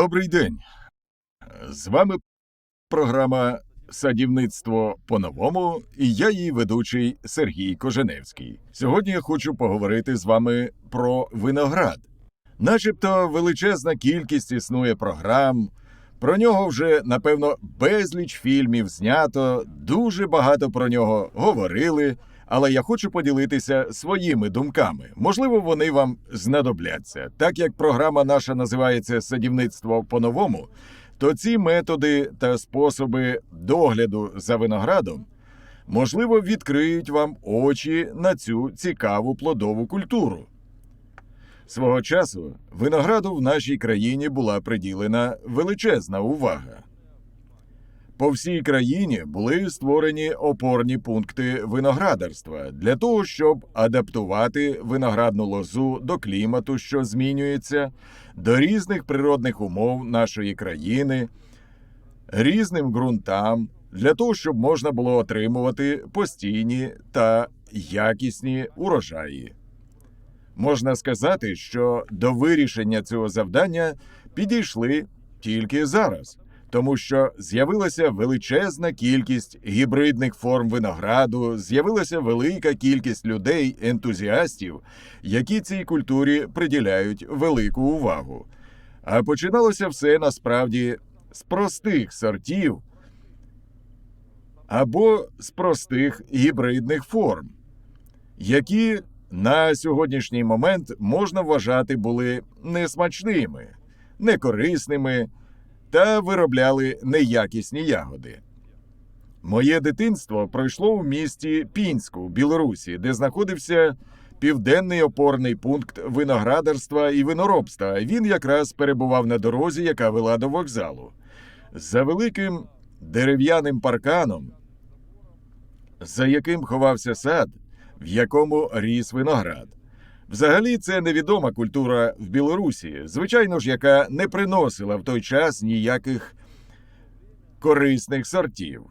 Добрий день. З вами програма Садівництво по-новому і я її ведучий Сергій Коженевський. Сьогодні я хочу поговорити з вами про виноград. Начебто величезна кількість існує програм. Про нього вже, напевно, безліч фільмів знято, дуже багато про нього говорили, але я хочу поділитися своїми думками. Можливо, вони вам знадобляться. Так як програма наша називається Садівництво по-новому, то ці методи та способи догляду за виноградом можливо відкриють вам очі на цю цікаву плодову культуру. Свого часу винограду в нашій країні була приділена величезна увага. По всій країні були створені опорні пункти виноградарства для того, щоб адаптувати виноградну лозу до клімату, що змінюється, до різних природних умов нашої країни, різним ґрунтам, для того, щоб можна було отримувати постійні та якісні урожаї. Можна сказати, що до вирішення цього завдання підійшли тільки зараз, тому що з'явилася величезна кількість гібридних форм винограду, з'явилася велика кількість людей, ентузіастів, які цій культурі приділяють велику увагу. А починалося все насправді з простих сортів або з простих гібридних форм, які на сьогоднішній момент можна вважати були несмачними, некорисними та виробляли неякісні ягоди. Моє дитинство пройшло в місті Пінську, Білорусі, де знаходився південний опорний пункт виноградарства і виноробства. Він якраз перебував на дорозі, яка вела до вокзалу. За великим дерев'яним парканом, за яким ховався сад, в якому ріс виноград. Взагалі, це невідома культура в Білорусі, звичайно ж, яка не приносила в той час ніяких корисних сортів.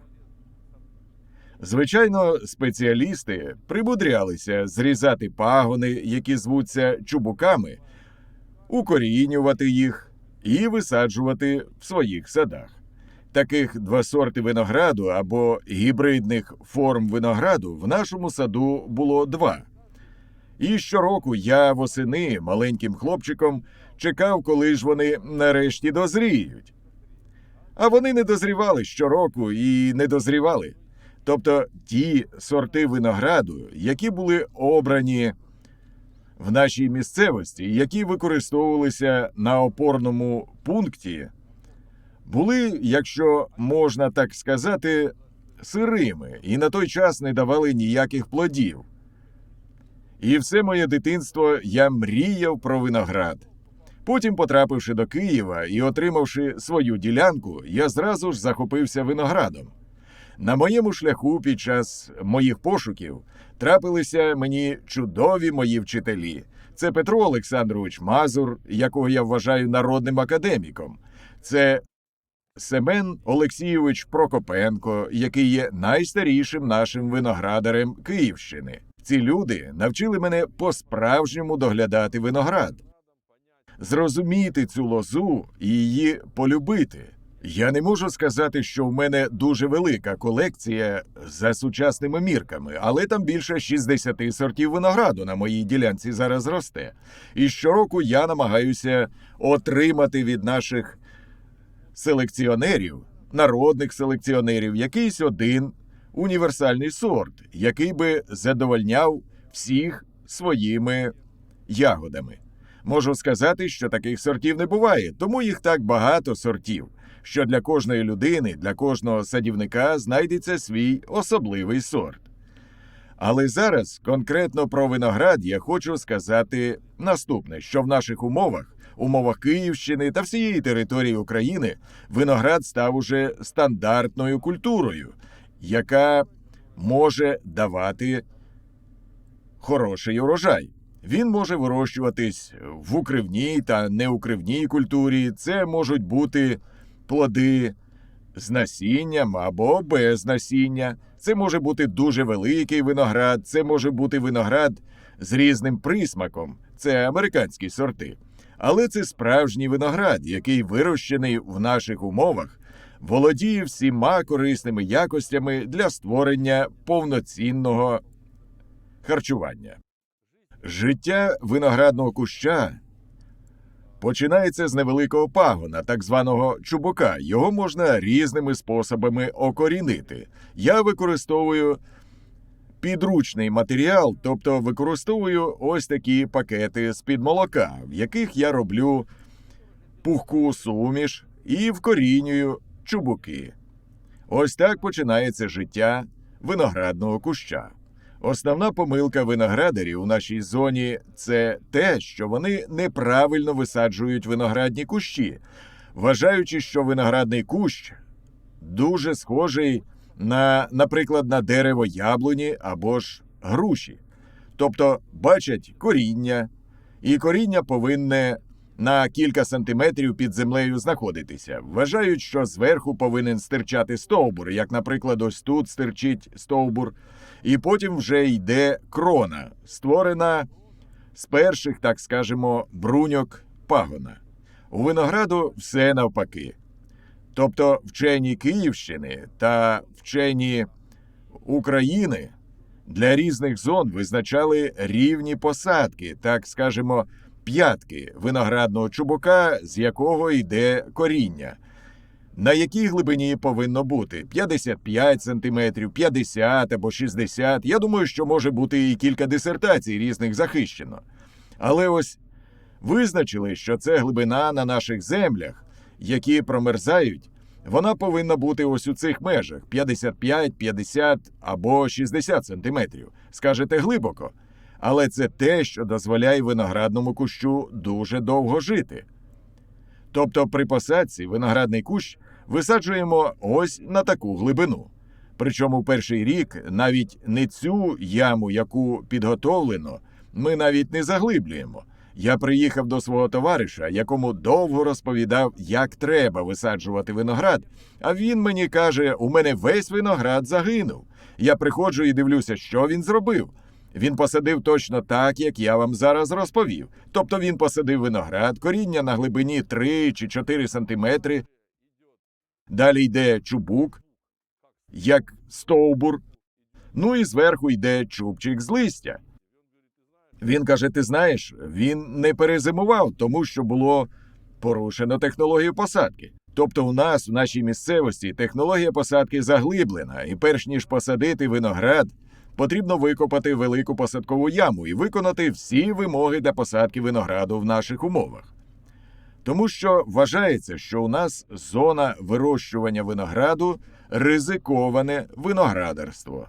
Звичайно, спеціалісти примудрялися зрізати пагони, які звуться чубуками, укорінювати їх і висаджувати в своїх садах. Таких два сорти винограду або гібридних форм винограду в нашому саду було два. І щороку я восени маленьким хлопчиком чекав, коли ж вони нарешті дозріють. А вони не дозрівали щороку і не дозрівали. Тобто ті сорти винограду, які були обрані в нашій місцевості, які використовувалися на опорному пункті, були, якщо можна так сказати, сирими і на той час не давали ніяких плодів. І все моє дитинство я мріяв про виноград. Потім, потрапивши до Києва і отримавши свою ділянку, я зразу ж захопився виноградом. На моєму шляху під час моїх пошуків трапилися мені чудові мої вчителі. Це Петро Олександрович Мазур, якого я вважаю народним академіком. Це Семен Олексійович Прокопенко, який є найстарішим нашим виноградарем Київщини. Ці люди навчили мене по-справжньому доглядати виноград, зрозуміти цю лозу і її полюбити. Я не можу сказати, що в мене дуже велика колекція за сучасними мірками, але там більше 60 сортів винограду на моїй ділянці зараз росте. І щороку я намагаюся отримати від наших селекціонерів, народних селекціонерів, якийсь один універсальний сорт, який би задовольняв всіх своїми ягодами. Можу сказати, що таких сортів не буває, тому їх так багато сортів, що для кожної людини, для кожного садівника знайдеться свій особливий сорт. Але зараз конкретно про виноград я хочу сказати наступне: що в наших умовах, умовах Київщини та всієї території України, виноград став уже стандартною культурою, яка може давати хороший урожай. Він може вирощуватись в укривній та неукривній культурі. Це можуть бути плоди з насінням або без насіння. Це може бути дуже великий виноград, це може бути виноград з різним присмаком. Це американські сорти. Але це справжній виноград, який вирощений в наших умовах, володіє всіма корисними якостями для створення повноцінного харчування. Життя виноградного куща починається з невеликого пагона, так званого чубука. Його можна різними способами окорінити. Я використовую підручний матеріал, тобто використовую ось такі пакети з-під молока, в яких я роблю пухку суміш і вкорінюю чубуки. Ось так починається життя виноградного куща. Основна помилка виноградарів у нашій зоні це те, що вони неправильно висаджують виноградні кущі, вважаючи, що виноградний кущ дуже схожий на, наприклад, на дерево яблуні або ж груші. Тобто бачать коріння, і коріння повинне на кілька сантиметрів під землею знаходитися. Вважають, що зверху повинен стирчати стовбур, як, наприклад, ось тут стирчить стовбур, і потім вже йде крона, створена з перших, так скажемо, бруньок пагона. У винограду все навпаки. Тобто вчені Київщини та вчені України для різних зон визначали рівні посадки, так скажемо, п'ятки виноградного чубука, з якого йде коріння. На якій глибині повинно бути 55 сантиметрів, 50 або 60. Я думаю, що може бути і кілька дисертацій різних захищено. Але ось визначили, що це глибина на наших землях, які промерзають, вона повинна бути ось у цих межах 55, 50 або 60 сантиметрів. Скажете глибоко. Але це те, що дозволяє виноградному кущу дуже довго жити. Тобто при посадці виноградний кущ висаджуємо ось на таку глибину. Причому перший рік навіть не цю яму, яку підготовлено, ми навіть не заглиблюємо. Я приїхав до свого товариша, якому довго розповідав, як треба висаджувати виноград. А він мені каже: у мене весь виноград загинув. Я приходжу і дивлюся, що він зробив. Він посадив точно так, як я вам зараз розповів. Тобто він посадив виноград, коріння на глибині 3 чи 4 сантиметри. Далі йде чубук, як стовбур. Ну і зверху йде чубчик з листя. Він каже: ти знаєш, він не перезимував, тому що було порушено технологію посадки. Тобто, у нас в нашій місцевості технологія посадки заглиблена, і перш ніж посадити виноград, потрібно викопати велику посадкову яму і виконати всі вимоги для посадки винограду в наших умовах. Тому що вважається, що у нас зона вирощування винограду ризиковане виноградарство.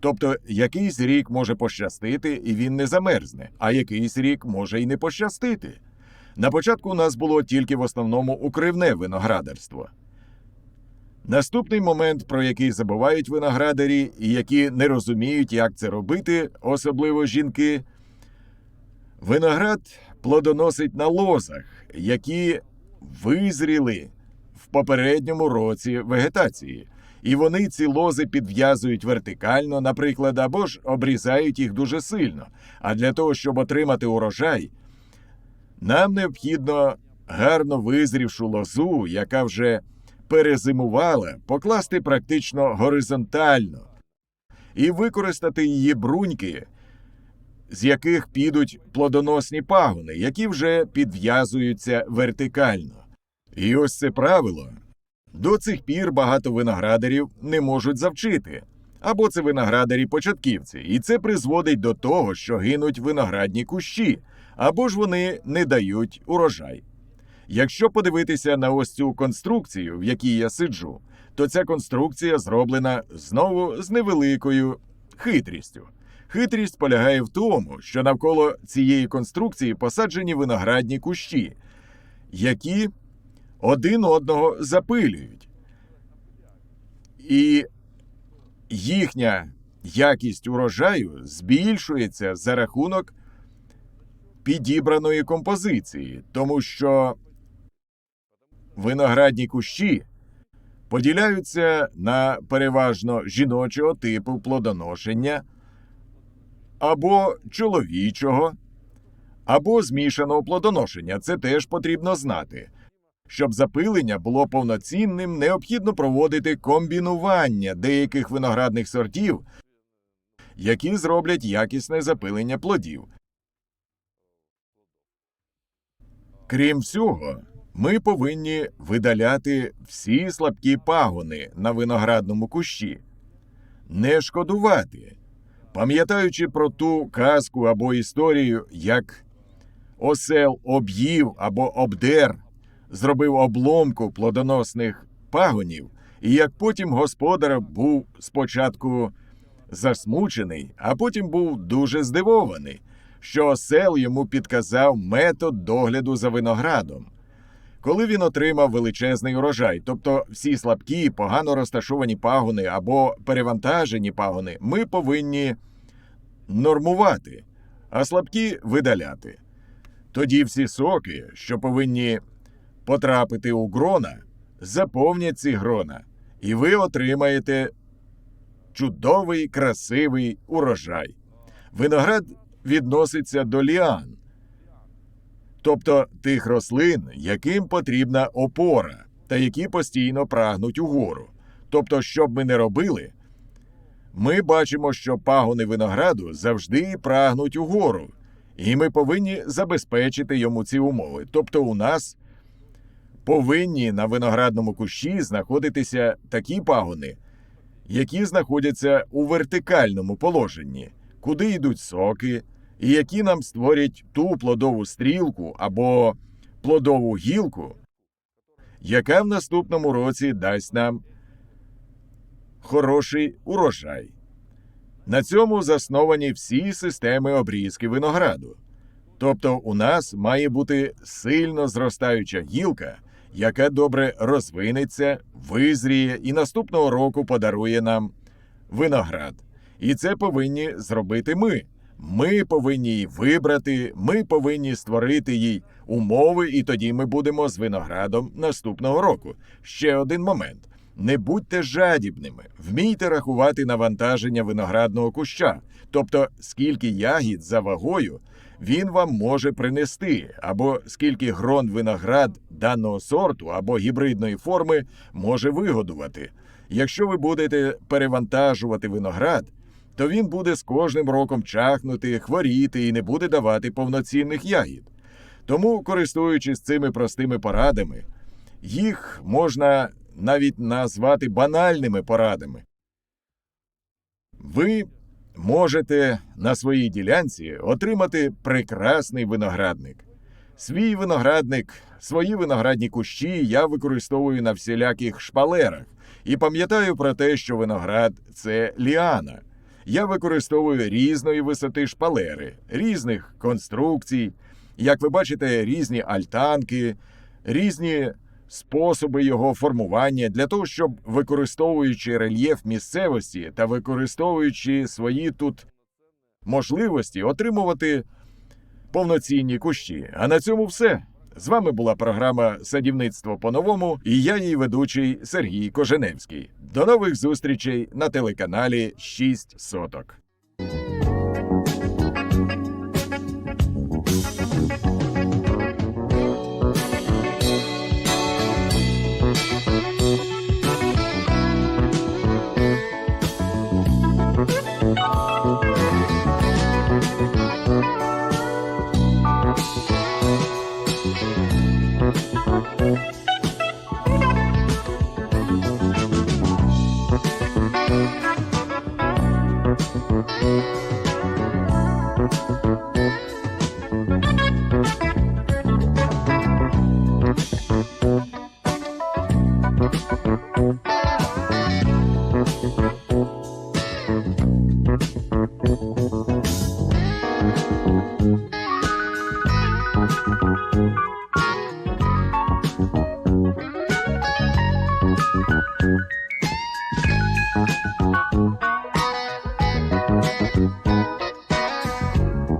Тобто якийсь рік може пощастити і він не замерзне, а якийсь рік може й не пощастити. На початку у нас було тільки в основному укривне виноградарство. Наступний момент, про який забувають виноградарі, і які не розуміють, як це робити, особливо жінки, виноград плодоносить на лозах, які визріли в попередньому році вегетації. І вони ці лози підв'язують вертикально, наприклад, або ж обрізають їх дуже сильно. А для того, щоб отримати урожай, нам необхідно гарно визрівшу лозу, яка вже перезимувала, покласти практично горизонтально і використати її бруньки, з яких підуть плодоносні пагони, які вже підв'язуються вертикально. І ось це правило. До цих пір багато виноградарів не можуть завчити. Або це виноградарі початківці, і це призводить до того, що гинуть виноградні кущі, або ж вони не дають урожай. Якщо подивитися на ось цю конструкцію, в якій я сиджу, то ця конструкція зроблена знову з невеликою хитрістю. Хитрість полягає в тому, що навколо цієї конструкції посаджені виноградні кущі, які один одного запилюють. І їхня якість урожаю збільшується за рахунок підібраної композиції, тому що виноградні кущі поділяються на переважно жіночого типу плодоношення або чоловічого, або змішаного плодоношення. Це теж потрібно знати. Щоб запилення було повноцінним, необхідно проводити комбінування деяких виноградних сортів, які зроблять якісне запилення плодів. Крім всього, ми повинні видаляти всі слабкі пагони на виноградному кущі, не шкодувати, пам'ятаючи про ту казку або історію, як осел об'їв або обдер, зробив обломку плодоносних пагонів, і як потім господар був спочатку засмучений, а потім був дуже здивований, що осел йому підказав метод догляду за виноградом. Коли він отримав величезний урожай, тобто всі слабкі, погано розташовані пагони або перевантажені пагони, ми повинні нормувати, а слабкі видаляти. Тоді всі соки, що повинні потрапити у грона, заповнять ці грона, і ви отримаєте чудовий красивий урожай. Виноград відноситься до ліан, тобто тих рослин, яким потрібна опора, та які постійно прагнуть угору. Тобто, що б ми не робили, ми бачимо, що пагони винограду завжди прагнуть угору, і ми повинні забезпечити йому ці умови. Тобто, у нас повинні на виноградному кущі знаходитися такі пагони, які знаходяться у вертикальному положенні, куди йдуть соки, і які нам створять ту плодову стрілку або плодову гілку, яка в наступному році дасть нам хороший урожай. На цьому засновані всі системи обрізки винограду. Тобто у нас має бути сильно зростаюча гілка, яка добре розвинеться, визріє і наступного року подарує нам виноград. І це повинні зробити ми. Ми повинні її вибрати, ми повинні створити їй умови, і тоді ми будемо з виноградом наступного року. Ще один момент. Не будьте жадібними, вмійте рахувати навантаження виноградного куща, тобто скільки ягід за вагою він вам може принести, або скільки грон виноград даного сорту або гібридної форми може вигодувати. Якщо ви будете перевантажувати виноград, то він буде з кожним роком чахнути, хворіти і не буде давати повноцінних ягід. Тому, користуючись цими простими порадами, їх можна навіть назвати банальними порадами. Ви можете на своїй ділянці отримати прекрасний виноградник. Свій виноградник, свої виноградні кущі я використовую на всіляких шпалерах і пам'ятаю про те, що виноград це ліана. Я використовую різної висоти шпалери, різних конструкцій. Як ви бачите, різні альтанки, різні способи його формування для того, щоб використовуючи рельєф місцевості та використовуючи свої тут можливості, отримувати повноцінні кущі. А на цьому все. З вами була програма Садівництво по-новому і я її ведучий Сергій Коженевський. До нових зустрічей на телеканалі 6 соток.